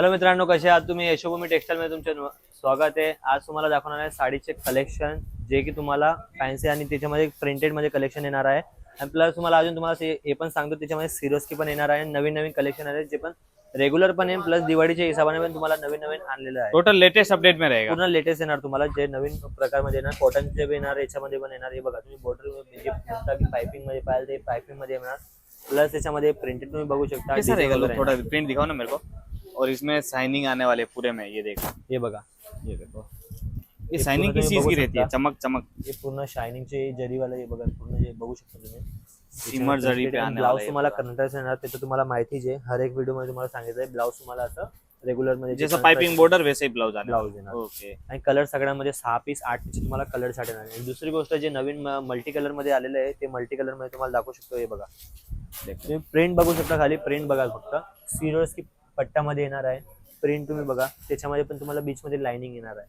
Hello मित्रांनो कसे आहात तुम्ही? यशोभूमी टेक्सटाईल मध्ये तुमचे स्वागत आहे. आज तुम्हाला दाखवणार आहे साडीचे कलेक्शन जे की तुम्हाला फॅन्सी आणि त्याच्यामध्ये प्रिंटेडमध्ये कलेक्शन येणार आहे. आणि प्लस तुम्हाला अजून तुम्हाला हे पण सांगतो त्याच्यामध्ये सिरोस्की पण येणार आहे. नवीन नवीन कलेक्शन आहे जे पण रेग्युलर पण आहे. प्लस दिवाळीच्या हिशोबाने पण तुम्हाला नवीन नवीन आणलेलं आहे. टोटल लेटेस्ट अपडेट में रहेगा पूर्ण लेटेस्ट येणार तुम्हाला जे नवीन प्रकारमध्ये येणार. कॉटनचे पण येणार याच्यामध्ये पण येणार. हे बघा तुम्ही बॉर्डर की पायपिंगमध्ये पाहिजे ते पायपिंगमध्ये येणार. प्लस त्याच्यामध्ये प्रिंटेड तुम्ही बघू शकता प्रिंट दिखाओ ना मेरे को. और इसमें शाइनिंग आने वाले पूरे में ये देखो। हे बघा ये देखो। ये ये शाइनिंग पूरा किस तुम्ही चीज की रहती है? शकता. चमक चमक। हे पूर्ण शायनिंगचे जरीवाला हे बघा पूर्ण जे बघू शकता तुम्ही। Shimmer जरी पे आने वाला ब्लाऊज तुम्हाला पूरा. कंट्रास्ट येणार त्याचं तुम्हाला माहितीच आहे हर एक व्हिडिओमध्ये तुम्हाला सांगितलंय ब्लाऊज तुम्हाला असं रेग्युलरमध्ये जैसा पाइपिंग बॉर्डर वैसे ही ब्लाउज आने ब्लाऊज येणार. ओके आणि कलर सगळ्यामध्ये सहा पीस आठ पीस तुम्हाला कलरसाठी येणार आणि दुसरी गोष्ट जे नवीन मल्टी कलरमध्ये आलेलं आहे ते मल्टी कलरमध्ये तुम्हाला दाखवू शकतो हे बघा. तुम्ही प्रिंट बघू शकता खाली प्रिंट बघा फक्त. सिरोस की पट्ट्यामध्ये येणार आहे. प्रिंट तुम्ही बघा. त्याच्यामध्ये पण तुम्हाला बीच मध्ये लाइनिंग येणार आहे.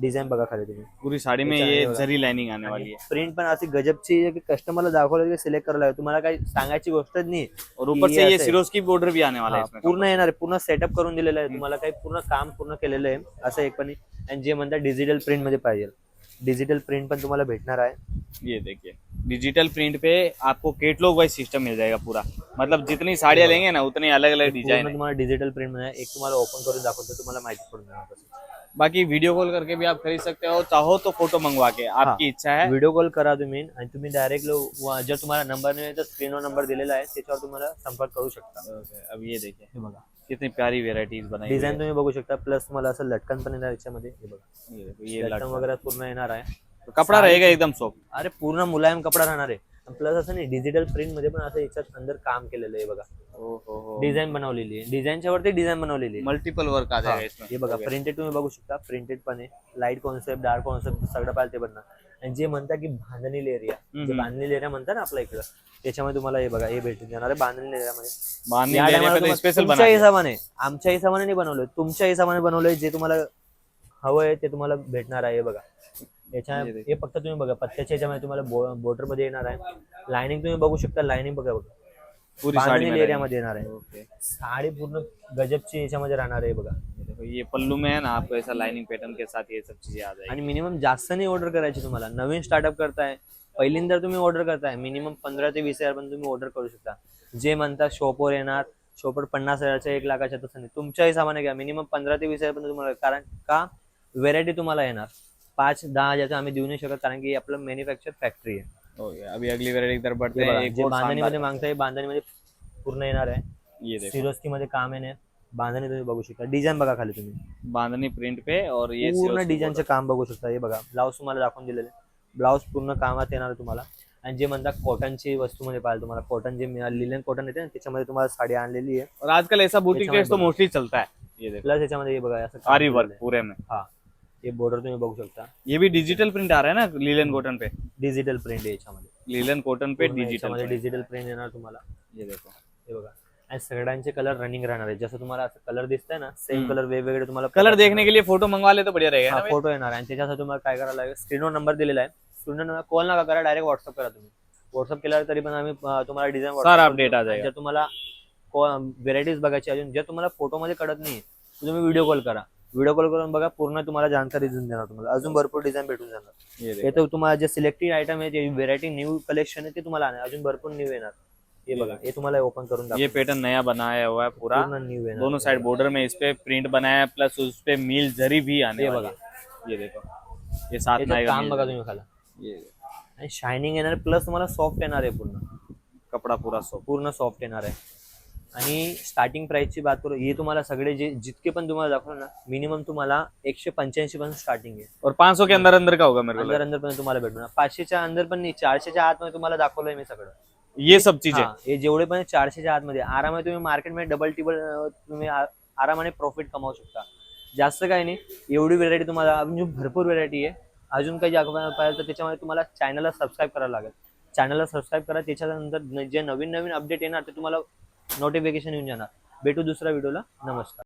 डिझाइन बघा खाली तुम्ही. पूरी साड़ी में ये. जरी लाइनिंग आने वाली है. प्रिंट पण अशी गजबची आहे की कस्टमरला दाखवलं की सिलेक्ट करायला लागेल. तुम्हाला काही सांगायची गोष्टच नाही. और ऊपर ये से ये ऐसे. सिरोज की बॉर्डर भी आने वाला है हा, इसमें. पूर्ण येणार आहे. पूर्ण सेटअप करून दिलेलं आहे. तुम्हाला काही पूर्ण काम पूर्ण केलेलं आहे. असं एक पण नाही. आणि जे म्हणतात डिजिटल प्रिंटमध्ये पाहिजे. डिजिटल प्रिंट पण तुम्हाला भेटणार आहे. ये देखिए. डिजिटल प्रिंट पे आपको केटलॉग वाइज सिस्टम मिल जाएगा पूरा। मतलब जितनी साड़ियाँ लेंगे ना उतनी अलग अलग डिज़ाइन तुम्हाला डिजिटल प्रिंट मध्ये एक तुम्हाला ओपन करून दाखवतो तुम्हाला माहिती पडून जाणार. बाकी वीडियो कॉल करके भी आप खरीद सकते हो चाहो तो फ़ोटो मंगवा के आपकी इच्छा है। व्हिडिओ कॉल करा तुम्ही आणि तुम्ही डायरेक्ट जर तुम्हाला नंबर नाही तर स्क्रीनवर नंबर दिलेला आहे त्याच्यावर तुम्हाला संपर्क करू शकता। अब ये देखिए हे बघा। कितनी प्यारी वेराइटीज बनाई डिझाईन है। तुम्ही बघू शकता प्लस तुम्हाला असं लटकन पण येणार याच्यामध्ये हे बघा। लटकन वगैरे पूर्ण येणार आहे। तो कपड़ा रहेगा एकदम सॉफ्ट अरे पूर्ण मुलायम कपडा राहणार आहे. प्लस असं नाही डिजिटल प्रिंटमध्ये पण असं याच्यात अंदर काम केलेलं आहे बघा. डिझाईन बनवलेली आहे. डिझाईनच्या वरती डिझाईन बनवलेली आहे. मल्टीपल वर्क हे. बघा. प्रिंटेड तुम्ही बघू शकता. प्रिंटेड पण आहे. लाइट कॉन्सेप्ट डार्क कॉन्सेप्ट सगळं पाहिजे ते बनणार आणि जे म्हणतात की बांधणी एरिया जे. बांधणी एरिया म्हणतात ना आपल्या इकडं त्याच्यामध्ये तुम्हाला हे बघा हे भेटून जाणार आहे बांधणी एरियामध्ये तुमच्या बना दिया. हिशोबाने आमच्या हिशोबाने नाही बनवलंय. तुमच्या हिशोबाने बनवलंय जे तुम्हाला हवंय ते तुम्हाला भेटणार आहे बघा. याच्या हे देख. हे फक्त तुम्ही बघा पत्त्याच्या ह्याच्यामध्ये तुम्हाला बॉर्डरमध्ये येणार आहे. लाइनिंग तुम्ही बघू शकता लाइनिंग बघा बघा. पूरी साड़ी बांधणी में एरियामध्ये येणार आहे. साडी पूर्ण गजबची याच्यामध्ये राहणार आहे बघा. ये पल्लू में है ना आपको ऐसा लाइनिंग पैटर्न के साथ ये सब चीजें आ जाएगी आणि मिनिमम जास्त नाही ऑर्डर करायची तुम्हाला. नवीन स्टार्टअप करताय पहिल्यांदा तुम्ही ऑर्डर करताय मिनिमम पंधरा ते वीस हजार पण तुम्ही ऑर्डर करू शकता. जे म्हणतात शॉपवर येणार शॉपवर पन्नास हजारच्या एक लाखाच्या तसं नाही. तुमच्या हिशोबाने घ्या मिनिमम पंधरा ते वीस हजार पण तुम्हाला कारण का? व्हेरायटी तुम्हाला येणार. पाच दहा हजारचं आम्ही देऊ नाही शकत कारण की आपलं मॅन्युफॅक्चर फॅक्टरी आहे. हो गया अभी अगली बढ़ते हे हैं एक जे और बांधणीमध्ये शानदार- मागताय बांधणीमध्ये पूर्ण येणार आहे. ये देखो. सिरोस्की मध्ये काम येणे बांधणी तुम्ही बघू शकता. डिझाईन बघा खाली तुम्ही. बांधनी प्रिंट पे और ये पूर्ण डिझाईनचे काम बघू शकता. हे बघा ब्लाऊज तुम्हाला दाखवून दिलेले ब्लाऊज पूर्ण कामात येणार आहे तुम्हाला. आणि जे म्हणतात कॉटनची वस्तूमध्ये पाहिजे तुम्हाला कॉटन जे लिलन कॉटन येते ना त्याच्यामध्ये तुम्हाला साडी आणलेली आहे. और आजकल ऐसा बुटीक ड्रेस तो। मोस्टली चलता है. ये देखो. प्लस याच्यामध्ये हे बघा असं काम आरी केलेलं वर्क आहे. पूरे में. हा. हे बॉर्डर तुम्ही बघू शकता. ये भी डिजिटल प्रिंट आ रहा है ना लीलन कॉटन पे डिजिटल प्रिंट आहे याच्यामध्ये. लीलन कॉटन पे पूर्ण डिजिटल याच्यामध्ये डिजिटल प्रिंट येणार तुम्हाला. ये देखो. हे बघा. आणि सगळ्यांचे कलर रनिंग राहणार आहे. जसं तुम्हाला असं कलर दिसतंय ना सेम. कलर वेगवेगळे तुम्हाला कलर देखने के लिए फोटो मंगवा ले तो बढ़िया रहेगा ना भाई? फोटो येणार. आहे आणि त्याच्यासाठी तुम्हाला काय करायला लागेल? स्क्रीनवर नंबर दिलेला आहे. स्क्रीनवर कॉल नका करा डायरेक्ट व्हॉट्सअप करा तुम्ही. व्हॉट्सअप केल्यावर तरी पण आम्ही अं, तुम्हाला डिझाईन सारा update आ जाएगा. जर तुम्हाला व्हेरायटीज बघायची अजून जर तुम्हाला फोटोमध्ये कळत नाही तुम्ही व्हिडिओ कॉल करा. व्हिडिओ कॉल करून बघा पूर्ण तुम्हाला जानकारी देऊन देणार तुम्हाला. अजून भरपूर डिझाईन भेटून जाणार. ये हे तर तुम्हाला जे सिलेक्टेड आयटम आहे जे व्हेरायटी न्यू कलेक्शन आहे ते तुम्हाला आणा अजून भरपूर न्यू येणार. हे बघा हे तुम्हाला ओपन करून ये. पैटर्न नया बनाया हुआ है पूरा. न्यू येणार. दोनों साइड बॉर्डर में इस पे प्रिंट बनाया है प्लस उस पे मील जरी भी आने ये है। ये देखो. ये साथ में आएगा काम बघा। तुम्ही खाला. ये शायनिंग येणार प्लस तुम्हाला सॉफ्ट येणार आहे पूर्ण. कपड़ा पूरा सॉफ्ट पूर्ण सॉफ्ट येणार आहे. आणि स्टार्टिंग प्राइसची बात करू हे तुम्हाला सगळे जे जितके पण तुम्हाला दाखवलं ना मिनिमम तुम्हाला एकशे पंच्याऐंशी पासून स्टार्टिंग आहे. और 500 के अंदर अंदर का होगा मेरे को अंदर। अंदर पण तुम्हाला भेटणार. पाचशेच्या अंदर पण नाही चारशेच्या आतमध्ये तुम्हाला दाखवलंय मी सगळं. ये सब चीजें. हा, हे जेवढे पण चारशेच्या आतमध्ये. आरामाने तुम्ही मार्केटमध्ये डबल टिबल तुम्ही आ- आरामाने प्रॉफिट कमावू शकता. जास्त काही नाही एवढी व्हेरायटी तुम्हाला अजून भरपूर व्हेरायटी आहे. अजून काही दाखवायला पाहिजे तर त्याच्यामध्ये तुम्हाला चॅनलला सबस्क्राईब करायला लागेल. चॅनलला सबस्क्राईब करा त्याच्यानंतर न- जे नवीन नवीन अपडेट येणार ते तुम्हाला नोटिफिकेशन येऊन जाणार. भेटू दुसऱ्या व्हिडिओला नमस्कार.